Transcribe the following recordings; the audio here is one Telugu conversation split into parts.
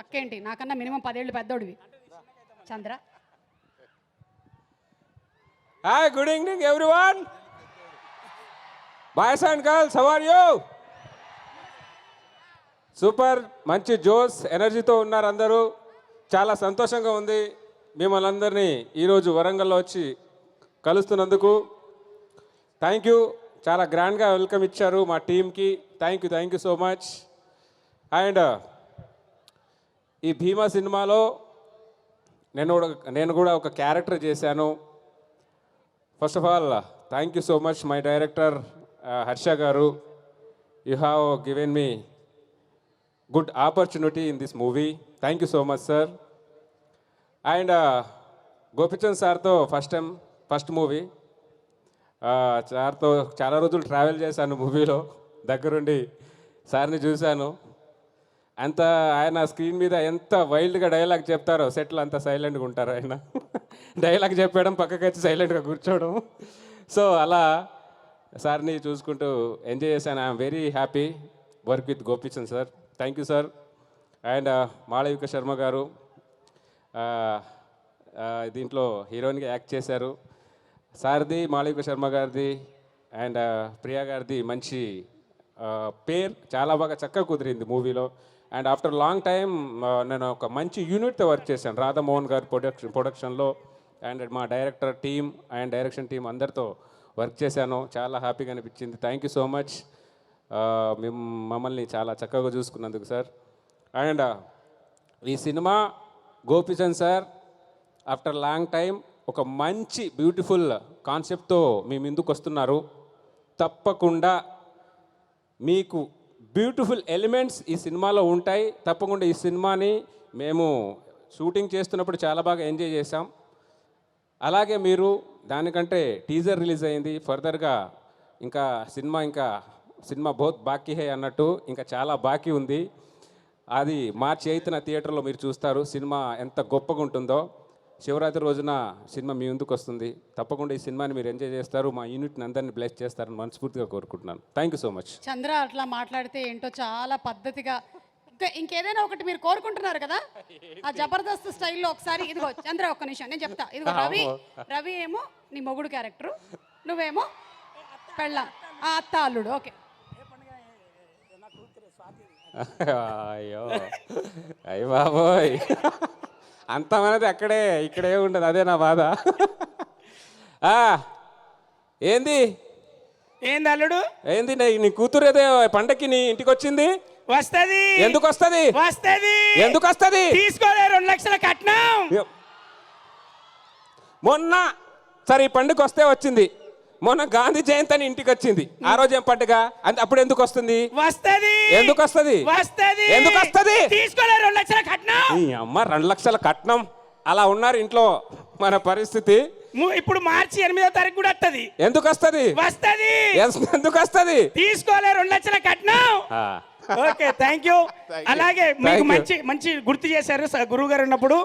అక్కేంటి? నాకన్నా మినిమం పదేళ్ళు పెద్దోడివి. Chandra. Hi good evening everyone boys and girls how you super మంచి జోస్ ఎనర్జీతో ఉన్నారు అందరూ. చాలా సంతోషంగా ఉంది మిమ్మల్ని అందరినీ ఈరోజు వరంగల్లో వచ్చి కలుస్తున్నందుకు. థ్యాంక్ యూ చాలా గ్రాండ్గా వెల్కమ్ ఇచ్చారు మా టీంకి thank you thank you so much and ఈ భీమా సినిమాలో నేను కూడా నేను కూడా ఒక క్యారెక్టర్ చేశాను. First of all thank you so much my director Harsha garu. You have given me good opportunity in this movie thank you so much sir and Gopichand సార్తో ఫస్ట్ టైం ఫస్ట్ మూవీ సార్తో చాలా రోజులు ట్రావెల్ చేశాను మూవీలో దగ్గరుండి సార్ని చూశాను. అంత ఆయన స్క్రీన్ మీద ఎంత వైల్డ్గా డైలాగ్ చెప్తారో సెట్లు అంత సైలెంట్గా ఉంటారు ఆయన. డైలాగ్ చెప్పడం పక్కకి వచ్చి సైలెంట్గా కూర్చోవడం. సో అలా సార్ని చూసుకుంటూ ఎంజాయ్ చేశాను. I'm very happy work with Gopichand sir. Thank you sir. And Malavika Sharma garu దీంట్లో హీరోయిన్గా యాక్ట్ చేశారు. సార్ది మాళవిక శర్మ గారిది అండ్ ప్రియా గారిది మంచి పేర్ చాలా బాగా చక్కగా కుదిరింది మూవీలో. అండ్ ఆఫ్టర్ లాంగ్ టైం నేను ఒక మంచి యూనిట్తో వర్క్ చేశాను. రాధామోహన్ గారి ప్రొడక్షన్ ప్రొడక్షన్లో అండ్ మా director team and direction team అందరితో వర్క్ చేశాను. చాలా హ్యాపీగా అనిపించింది. థ్యాంక్ యూ సో మచ్ మేము మమ్మల్ని చాలా చక్కగా చూసుకున్నందుకు సార్ అండ్ ఈ cinema Gopichand sir after long time ఒక మంచి బ్యూటిఫుల్ కాన్సెప్ట్తో మీ ముందుకు వస్తున్నారు తప్పకుండా మీకు బ్యూటిఫుల్ ఎలిమెంట్స్ ఈ సినిమాలో ఉంటాయి. తప్పకుండా ఈ సినిమాని మేము షూటింగ్ చేస్తున్నప్పుడు చాలా బాగా ఎంజాయ్ చేసాం అలాగే మీరు దానికంటే టీజర్ రిలీజ్ అయింది. ఫర్దర్గా ఇంకా సినిమా ఇంకా సినిమా బహుత్ బాకీ హే అన్నట్టు ఇంకా చాలా బాకీ ఉంది. అది మార్చి ఎయిత్న థియేటర్లో మీరు చూస్తారు. సినిమా ఎంత గొప్పగా ఉంటుందో. శివరాత్రి రోజున సినిమా మీ ముందుకు వస్తుంది. తప్పకుండా ఈ సినిమాని మీరు ఎంజాయ్ చేస్తారు. మా యూనిట్ని అందరినీ బ్లెస్ చేస్తారని మనస్ఫూర్తిగా కోరుకుంటున్నాను. Thank you so much. Chandra అట్లా మాట్లాడితే ఏంటో చాలా పద్ధతిగా ఇంకా ఇంకేదైనా ఒకటి మీరు కోరుకుంటున్నారు కదా? ఆ జబర్దస్త్ స్టైల్లో ఒకసారి ఇదిగో చంద్ర ఒక్క నిమిషం నేను చెప్తా. ఇదిగో రవి రవి ఏమో నీ మొగుడు క్యారెక్టర్ నువ్వేమో పెళ్ళాం. ఆ అత్త అల్లుడు ఓకే. అయ్యో. అయ్య బాబోయ్. అంతమనేది అక్కడే ఇక్కడే ఉండదు అదే నా బాధ. ఆ, ఏంది? ఏంది అల్లుడు? ఏంది నీ- కూతురు ఏదో పండక్కి నీ ఇంటికి వచ్చింది వస్తది. ఎందుకు వస్తుంది. వస్తది ఎందుకు వస్తుంది తీసుకోలే రెండు లక్షల కట్నం. మొన్న సరే ఈ పండుగ వస్తే వచ్చింది. మొన్న గాంధీ జయంతి అని ఇంటికి వచ్చింది. ఆ రోజు ఏం పండుగ? అప్పుడు ఎందుకు వస్తుంది? వస్తది. ఎందుకు వస్తది? వస్తది. ఎందుకు వస్తది? తీసుకోలే రెండు లక్షల కట్నం. ఈ అమ్మ రెండు లక్షల కట్నం. అలా ఉన్నారు ఇంట్లో మన పరిస్థితి. ఇప్పుడు మార్చి ఎనిమిదో తారీఖు కూడా వస్తది. ఎందుకు వస్తుంది? వస్తది. ఎందుకు వస్తుంది? తీసుకోలే రెండు లక్షల కట్నం. ఓకే థ్యాంక్ యూ అలాగే మీకు you. మంచి మంచి గుర్తు చేశారు గురువు గారు ఉన్నప్పుడు.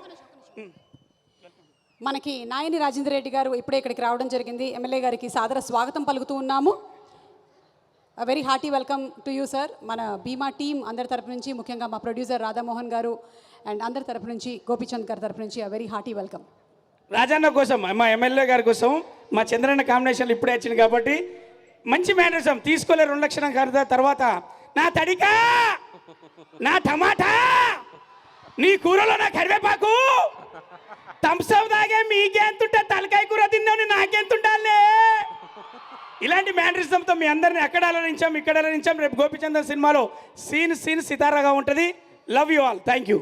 మనకి నాయని రాజేంద్ర రెడ్డి గారు ఇప్పుడే ఇక్కడికి రావడం జరిగింది. ఎమ్మెల్యే గారికి సాదర స్వాగతం పలుకుతూ ఉన్నాము. Very hearty welcome to you sir మన బీమా టీం అందరి తరపు నుంచి ముఖ్యంగా మా ప్రొడ్యూసర్ రాధామోహన్ గారు అండ్ అందరి తరపు నుంచి గోపిచంద్ గారి తరపు నుంచి వెరీ హార్టీ వెల్కమ్ రాజన్న కోసం మా ఎమ్మెల్యే గారి కోసం మా చంద్రన్న కాంబినేషన్లు ఇప్పుడే వచ్చింది కాబట్టి మంచి మేనరిజం తీసుకోలే రెండు లక్షణం ఖరీదు తర్వాత నా తడికా నా టమాటా నీ కూరలో నా కరివేపాకు థమ్స్అప్ తాగే మీకెంతుంటే తలకాయ కూర తిన్నావు నాకెంతుండాలే? ఇలాంటి మేనరిజంతో మీ అందరిని ఎక్కడ అలరించాం ఇక్కడ అలరించాం రేపు గోపిచందన్ సినిమాలో సీన్ సీన్ సితారాగా ఉంటుంది. Love you all thank you